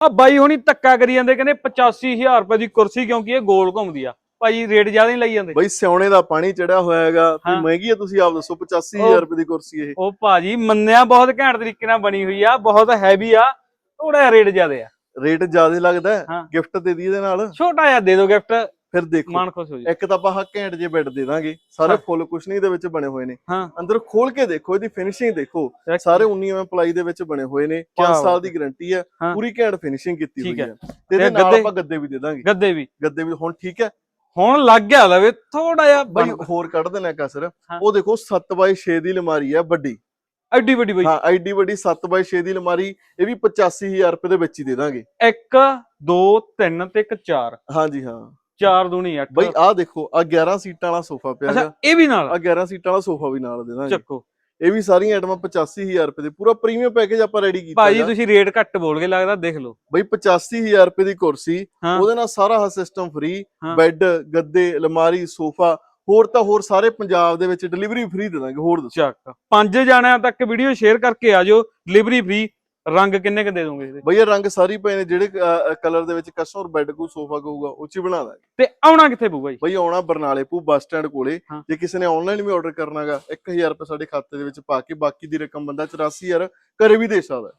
ਆ ਬਾਈ ਹੁਣੀ ਧੱਕਾ ਕਰੀ ਜਾਂਦੇ ਕਹਿੰਦੇ 85000 ਰੁਪਏ ਦੀ ਕੁਰਸੀ ਕਿਉਂਕਿ ਇਹ ਗੋਲ ਘੁੰਮਦੀ ਆ। ਭਾਈ ਰੇਟ ਜ਼ਿਆਦਾ ਨਹੀਂ ਲਈ ਜਾਂਦੇ। ਬਈ ਸਿਉਣੇ ਦਾ ਪਾਣੀ ਚੜਿਆ ਹੋਇਆ ਹੈਗਾ ਵੀ। ਮਹਿੰਗੀ ਹੈ ਤੁਸੀਂ ਆਪ ਦੱਸੋ 85000 ਰੁਪਏ ਦੀ ਕੁਰਸੀ ਇਹ। ਉਹ ਭਾਜੀ ਮੰਨਿਆ ਬਹੁਤ ਘੈਂਟ ਤਰੀਕੇ ਨਾਲ ਬਣੀ ਹੋਈ ਆ ਬਹੁਤ ਹੈਵੀ ਆ ਥੋੜਾ ਜਿਹਾ ਰੇਟ ਜ਼ਿਆਦਾ ਆ। ਰੇਟ ਜ਼ਿਆਦਾ ਲੱਗਦਾ। ਗਿਫਟ ਦੇ ਦੀ ਇਹਦੇ ਨਾਲ। ਛੋਟਾ ਜਿਹਾ ਦੇ ਦਿਓ ਗਿਫਟ। ਫਿਰ ਦੇਖੋ ਮਨ ਖੁਸ਼ ਹੋ ਜਾ। ਇੱਕ ਤਾਂ ਆਪਾਂ ਘੈਂਟ ਜੇ ਬੈੱਡ ਦੇ ਦਾਂਗੇ ਸਾਰੇ। ਫੁੱਲ ਕੁਸ਼ਨੀ ਦੇ ਵਿੱਚ ਬਣੇ ਹੋਏ ਨੇ। ਅੰਦਰ ਖੋਲ ਕੇ ਦੇਖੋ ਇਹਦੀ ਫਿਨਿਸ਼ਿੰਗ ਦੇਖੋ। ਸਾਰੇ 19 ਐਮ ਪਲਾਈ ਦੇ ਵਿੱਚ ਬਣੇ ਹੋਏ ਨੇ 5 ਬਾਤ ਸਾਲ ਦੀ ਗਾਰੰਟੀ ਹੈ। ਪੂਰੀ ਘੈਂਟ ਫਿਨਿਸ਼ਿੰਗ ਕੀਤੀ ਹੋਈ ਹੈ। ਤੇ ਇਹਦੇ ਨਾਲ? ਆਪਾਂ ਗੱਦੇ ਵੀ ਦੇ ਦਾਂਗੇ। ਗੱਦੇ ਵੀ। ਗੱਦੇ ਵੀ ਹੁਣ ਠੀਕ ਹੈ। ਹੁਣ ਲੱਗ ਗਿਆ ਲਵੇ ਥੋੜਾ ਜਿਹਾ ਬਾਈ ਹੋਰ ਕੱਢ ਦੇਣਾ ਕਸਰ। ਉਹ ਦੇਖੋ 7x6 ਦੀ ਅਲਮਾਰੀ ਹੈ ਵੱਡੀ। ਐਡੀ ਵੱਡੀ ਬਈ। ਹਾਂ ਐਡੀ ਵੱਡੀ 7x6 ਦੀ ਅਲਮਾਰੀ ਇਹ ਵੀ 85000 ਰੁਪਏ ਦੇ ਵਿੱਚ ਹੀ ਦੇ ਦਾਂਗੇ। 1 2 3 ਤੇ 1 4 ਹਾਂਜੀ ਹਾਂ। ਚਾਰ ਦੂਣੀ 8 ਬਈ ਆਹ ਦੇਖੋ ਆ 11 ਸੀਟਾਂ ਵਾਲਾ ਸੋਫਾ ਪਿਆ ਅੱਛਾ ਹੈਗਾ। ਇਹ ਵੀ ਨਾਲ ਆ? 11 ਸੀਟਾਂ ਵਾਲਾ ਸੋਫਾ ਵੀ ਨਾਲ ਦੇ ਦਾਂਗੇ। ਚੱਕੋ। ਇਹ ਵੀ ਸਾਰੀਆਂ ਆਈਟਮਾਂ 85000 ਰੁਪਏ ਦੇ। ਪੂਰਾ ਪ੍ਰੀਮੀਅਮ ਪੈਕੇਜ ਆਪਾਂ ਰੈਡੀ ਕੀਤਾ ਭਾਜੀ। ਤੁਸੀਂ ਰੇਟ ਘੱਟ ਬੋਲ ਕੇ ਲੱਗਦਾ ਦੇਖ ਲਓ। ਬਈ 85000 ਰੁਪਏ ਦੀ ਕੁਰਸੀ ਹਾਂ। ਉਹਦੇ ਨਾਲ ਸਾਰਾ ਸਿਸਟਮ ਫ੍ਰੀ ਹਾਂ। ਬੈੱਡ ਗੱਦੇ ਅਲਮਾਰੀ ਸੋਫਾ ਹੋਰ ਤਾਂ ਹੋਰ ਸਾਰੇ ਪੰਜਾਬ ਦੇ ਵਿੱਚ ਡਿਲੀਵਰੀ ਫ੍ਰੀ ਦੇ ਦਾਂਗੇ। ਹੋਰ ਦੱਸੋ। ਚੱਕ। ਪੰਜ ਜਾਣਿਆਂ ਤੱਕ ਵੀਡੀਓ ਸ਼ੇਅਰ ਕਰਕੇ ਆ ਜਾਓ ਡਿਲੀਵਰੀ ਫ੍ਰੀ ਰੰਗ ਕਿੰਨੇ ਕ ਦੇ ਦੋਗੇ ਇਹਦੇ? ਬਈ ਇਹ ਰੰਗ ਸਾਰੀ ਪਏ ਨੇ ਜਿਹੜੇ ਕਲਰ ਦੇ ਵਿੱਚ ਕਸਟਮਰ ਬੈੱਡ ਕੋ ਸੋਫਾ ਕਹੂਗਾ ਉਹ ਚ ਬਣਾ ਦਾਂਗੇ। ਤੇ ਆਉਣਾ ਕਿੱਥੇ ਪਊਗਾ ਜੀ? ਬਈ ਆਉਣਾ ਬਰਨਾਲੇ ਪੂ ਬੱਸ ਸਟੈਂਡ ਕੋਲੇ। ਜੇ ਕਿਸੇ ਨੇ ਆਨਲਾਈਨ ਵੀ ਆਰਡਰ ਕਰਨਾਗਾ 1000 ਰੁਪਏ ਸਾਡੇ ਖਾਤੇ ਦੇ ਵਿੱਚ ਪਾ ਕੇ ਬਾਕੀ ਦੀ ਰਕਮ ਬੰਦਾ 84000 ਘਰੇ ਵੀ ਦੇ ਸਕਦਾ।